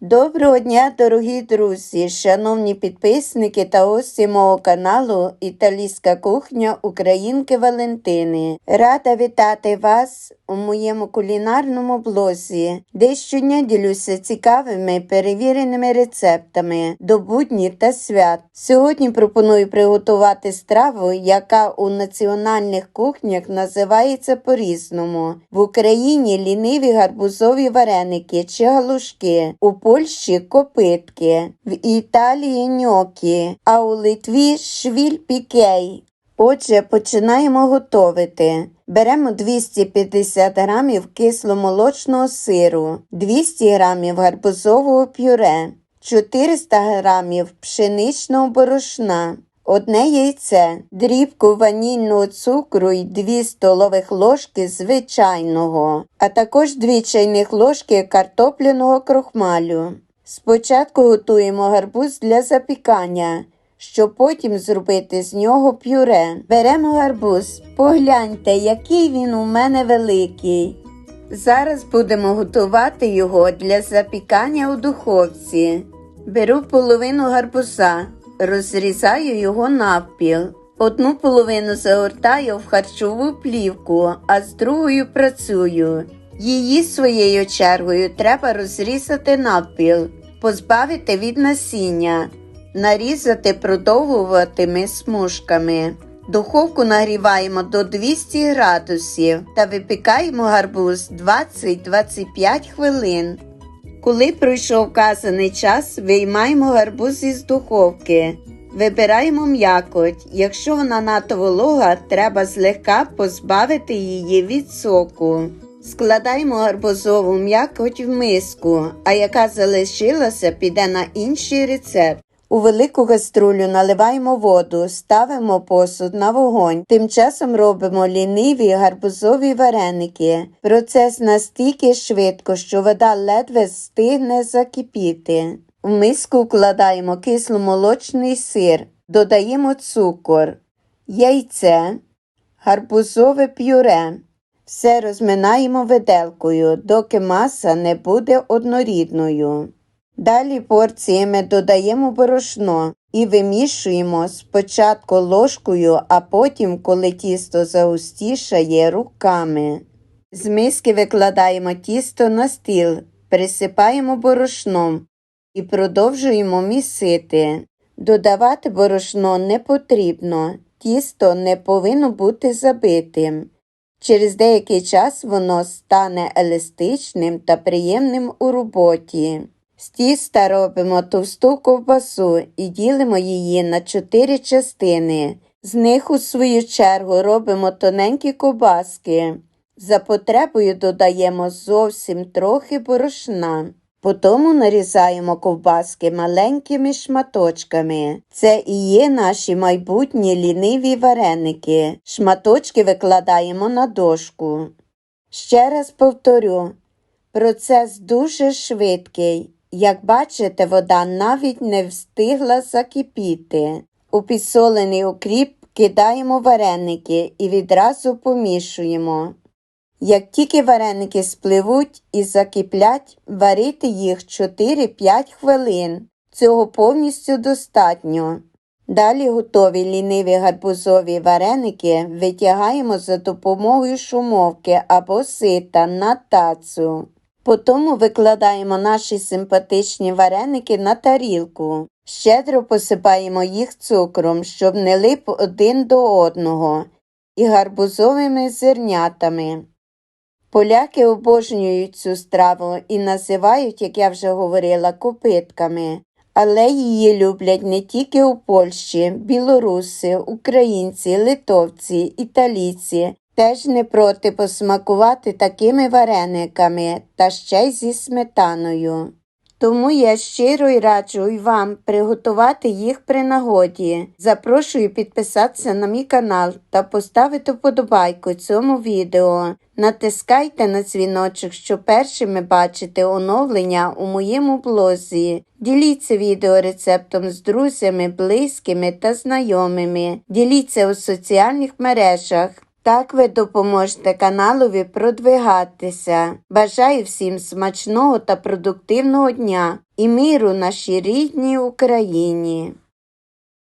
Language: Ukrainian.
Доброго дня, дорогі друзі, шановні підписники та гості мого каналу Італійська кухня Українки Валентини. Рада вітати вас у моєму кулінарному блозі, де щодня ділюся цікавими перевіреними рецептами до буднів та свят. Сьогодні пропоную приготувати страву, яка у національних кухнях називається по-різному. В Україні ліниві гарбузові вареники чи галушки, у Польщі копитки, в Італії ньокі, а у Литві швіль-пікей. Отже, починаємо готувати. Беремо 250 грамів кисломолочного сиру, 200 грамів гарбузового пюре, 400 грамів пшеничного борошна, одне яйце, дрібку ванільного цукру і 2 столових ложки звичайного, а також 2 чайних ложки картопляного крохмалю. Спочатку готуємо гарбуз для запікання, щоб потім зробити з нього пюре. Беремо гарбуз, погляньте, який він у мене великий. Зараз будемо готувати його для запікання у духовці. Беру половину гарбуза, розрізаю його навпіл. Одну половину загортаю в харчову плівку, а з другою працюю. Її своєю чергою треба розрізати навпіл, позбавити від насіння, нарізати продовгуватими смужками. Духовку нагріваємо до 200 градусів та випікаємо гарбуз 20-25 хвилин. Коли пройшов вказаний час, виймаємо гарбуз із духовки. Вибираємо м'якоть. Якщо вона надто волога, треба злегка позбавити її від соку. Складаємо гарбузову м'якоть в миску, а яка залишилася, піде на інший рецепт. У велику каструлю наливаємо воду, ставимо посуд на вогонь. Тим часом робимо ліниві гарбузові вареники. Процес настільки швидко, що вода ледве встигне закипіти. В миску вкладаємо кисломолочний сир, додаємо цукор, яйце, гарбузове пюре. Все розминаємо виделкою, доки маса не буде однорідною. Далі порціями додаємо борошно і вимішуємо спочатку ложкою, а потім, коли тісто загустішає, руками. З миски викладаємо тісто на стіл, присипаємо борошном і продовжуємо місити. Додавати борошно не потрібно, тісто не повинно бути забитим. Через деякий час воно стане еластичним та приємним у роботі. З тіста робимо товсту ковбасу і ділимо її на чотири частини. З них, у свою чергу, робимо тоненькі ковбаски. За потребою додаємо зовсім трохи борошна. Потім нарізаємо ковбаски маленькими шматочками. Це і є наші майбутні ліниві вареники. Шматочки викладаємо на дошку. Ще раз повторю, процес дуже швидкий. Як бачите, вода навіть не встигла закипіти. У підсолений окріп кидаємо вареники і відразу помішуємо. Як тільки вареники спливуть і закиплять, варити їх 4-5 хвилин. Цього повністю достатньо. Далі готові ліниві гарбузові вареники витягаємо за допомогою шумовки або сита на тацу. Потім викладаємо наші симпатичні вареники на тарілку. Щедро посипаємо їх цукром, щоб не лип один до одного, і гарбузовими зернятами. Поляки обожнюють цю страву і називають, як я вже говорила, копитками. Але її люблять не тільки у Польщі, білоруси, українці, литовці, італійці. Теж не проти посмакувати такими варениками та ще й зі сметаною. Тому я щиро й раджу вам приготувати їх при нагоді. Запрошую підписатися на мій канал та поставити вподобайку цьому відео. Натискайте на дзвіночок, щоб першими бачити оновлення у моєму блозі. Діліться відеорецептом з друзями, близькими та знайомими. Діліться у соціальних мережах. Так ви допоможете каналові продвигатися. Бажаю всім смачного та продуктивного дня і миру нашій рідній Україні.